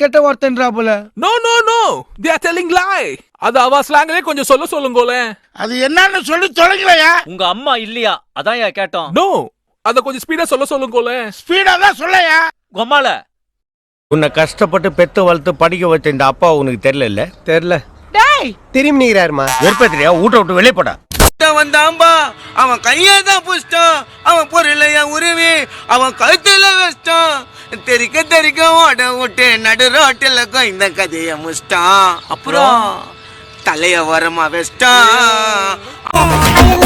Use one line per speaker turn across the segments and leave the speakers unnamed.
கெட்ட வார்த்தைன்றா போல?
No no no they are telling lie அது அவ ஸ்லாங்லயே கொஞ்சம் சொல்ல சொல்லுங்களே
அது என்னன்னு சொல்லி தொலைங்களையா?
உங்க அம்மா இல்லையா? அதான் ஏன் கேட்டோம்.
நோ அத கொஞ்சம் ஸ்பீடா சொல்ல சொல்லுங்களே
ஸ்பீடா தான் சொல்லையா?
கொம்மால
உன்னை கஷ்டப்பட்டு பெத்து வளர்த்து படிக்க வச்ச இந்த அப்பா உனக்கு தெரியல
தெரியல. திரும்பி நீங்கிறாருமா
வெறுப்பத்திரியா ஊட்ட விட்டு வெளியே போடா.
வந்தாம்பா. அவன் கையை தான் புஷ்டான் அவன் பொருளைய உருவி அவன் கழுத்துல வச்சிட்டான். தெறிக்க தெறிக்க ஓட விட்டு நடு ரோட்டில் இந்த கதைய முஷ்டான் அப்புறம் தலைய வரமா வச்சிட்டான்.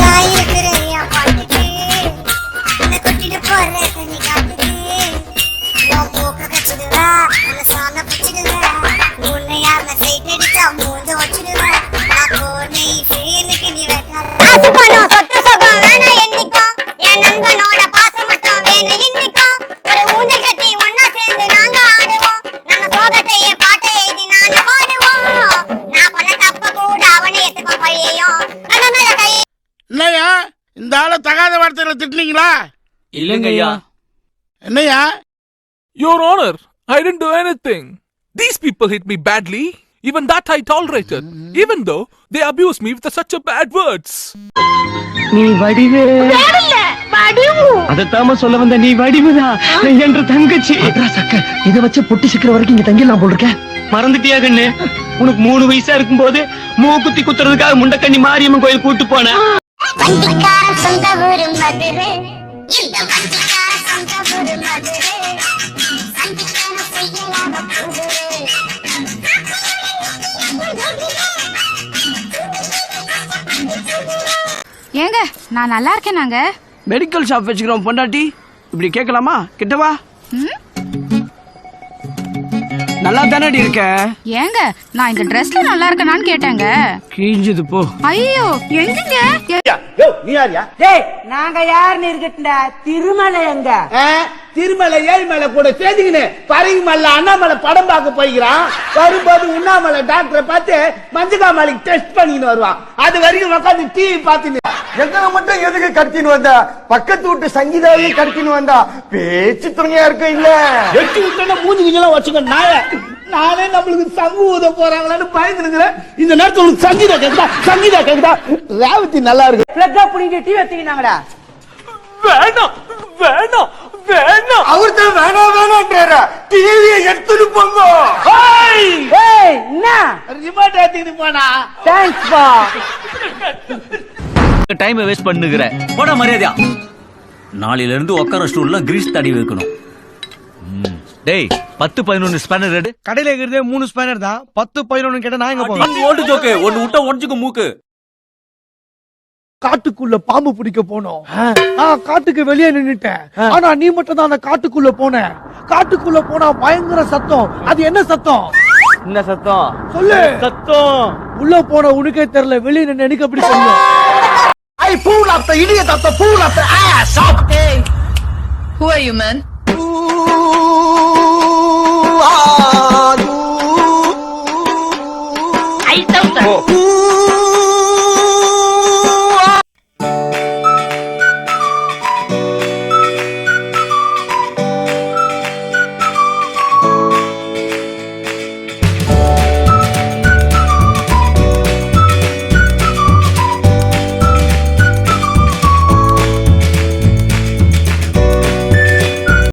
இந்த ஆளை தகாத வார்த்தையில திட்டுனீங்களா?
இல்லைங்க ஐயா
என்னய்யா?
Your Honor, I didn't do anything. These people hit me badly. Even that I tolerated. Even though they abused me with such a bad words.
நீ வடிவு. அதத்தாம சொல்ல வந்த நீ வடிவுதான் என்ற தங்கச்சி. சக்க இத வச்சு பொட்டி சிக்கிற வரைக்கும் இங்க தங்கிடலாம் போல் இருக்க. மறந்துட்டியா கண்ணு? உனக்கு மூணு வயசா இருக்கும்போது மூக்குத்தி குத்துறதுக்காக முண்டக்கண்ணி மாரியம்மன் கோயில் கூட்டு போனேன்.
வண்டிக்காரன் சொந்த ஊரு மதுரை. இந்த வண்டிக்காரன் சொந்த ஊரு மதுரை. புதுரை
ஏங்க நான் நல்லா இருக்கேன் நாங்க
மெடிக்கல் ஷாப் வச்சுக்கிறோம் பொண்டாட்டி. இப்படி கேட்கலாமா? கிட்டவா நல்லா தானடி இருக்க?
ஏங்க நான் இந்த ட்ரெஸ்ல நல்லா இருக்கேனான்னு கேட்டேங்க.
கிழிஞ்சது போ.
ஐயோ எங்கங்க?
டேய் நாங்க யாருன்னு இருக்கட்டும்டா. திருமலை எங்க?
திருமலை ஏழுமலை கூட சேர்ந்துக்கின்னு பரிகு மல்ல அண்ணாமலை படம் பார்க்க போய்க்கிறான். வரும்போது உண்ணாமலை டாக்டரை பார்த்து மஞ்சகாமலைக்கு டெஸ்ட் பண்ணின்னு வருவான். அது வரைக்கும் உட்காந்து டிவி பார்த்துன்னு. எங்களை மட்டும் எதுக்கு கடத்தின்னு வந்தா? பக்கத்து வீட்டு சங்கீதாவையும் கடத்தின்னு வந்தா? பேச்சு துணையா இருக்கும் இல்ல. எட்டி விட்டா மூஞ்சி கிஞ்சலாம் வச்சுக்க நாய. நானே நம்மளுக்கு சங்கு ஊத போறாங்களான்னு பயந்துருக்கிறேன் இந்த நேரத்துல உங்களுக்கு சங்கீதா கேக்குதா? சங்கீதா கேக்குதா? ரேவதி நல்லா இருக்கு.
பிளக்கா புடிங்க டீ வச்சுக்கினாங்கடா.
வேணாம் வேணாம் வேணாம்.
அவர் தான் வேணாம் வேணான்றாரு டிவியை எடுத்துட்டு போங்க.
ஏய் என்ன?
ரிமோட் எடுத்துக்கிட்டு போனா.
தேங்க்ஸ் பா.
டைம் வேஸ்ட் பண்ணுகிற. போட மரியாதையா. நாளையில இருந்து உட்கார ஸ்டூல்ல கிரீஸ் தடவி வைக்கணும். டேய் பத்து பதினொன்னு ஸ்பேனர் ரெடு
கடையில இருக்கிறதே மூணு ஸ்பேனர் தான். பத்து பதினொன்னு கேட்டா நான் எங்க போவேன்?
Old joke. ஒன்னு விட்டா உடஞ்சுக்கு மூக்கு.
காட்டுக்குள்ள பாம்பு பிடிக்க போனோம். நான் காட்டுக்கு வெளியே நின்னுட்டேன். ஆனா நீ மட்டும் தான் அந்த காட்டுக்குள்ள போன காட்டுக்குள்ள போனா பயங்கர சத்தம். அது என்ன சத்தம்?
என்ன சத்தம்?
சொல்லு.
சத்தம்.
உள்ள போன உனக்கே தெரியல. வெளியே நின்னு எனக்கு எப்படி தெரியும்?
I fool of the idiot of the fool of the ass
Who are you, man?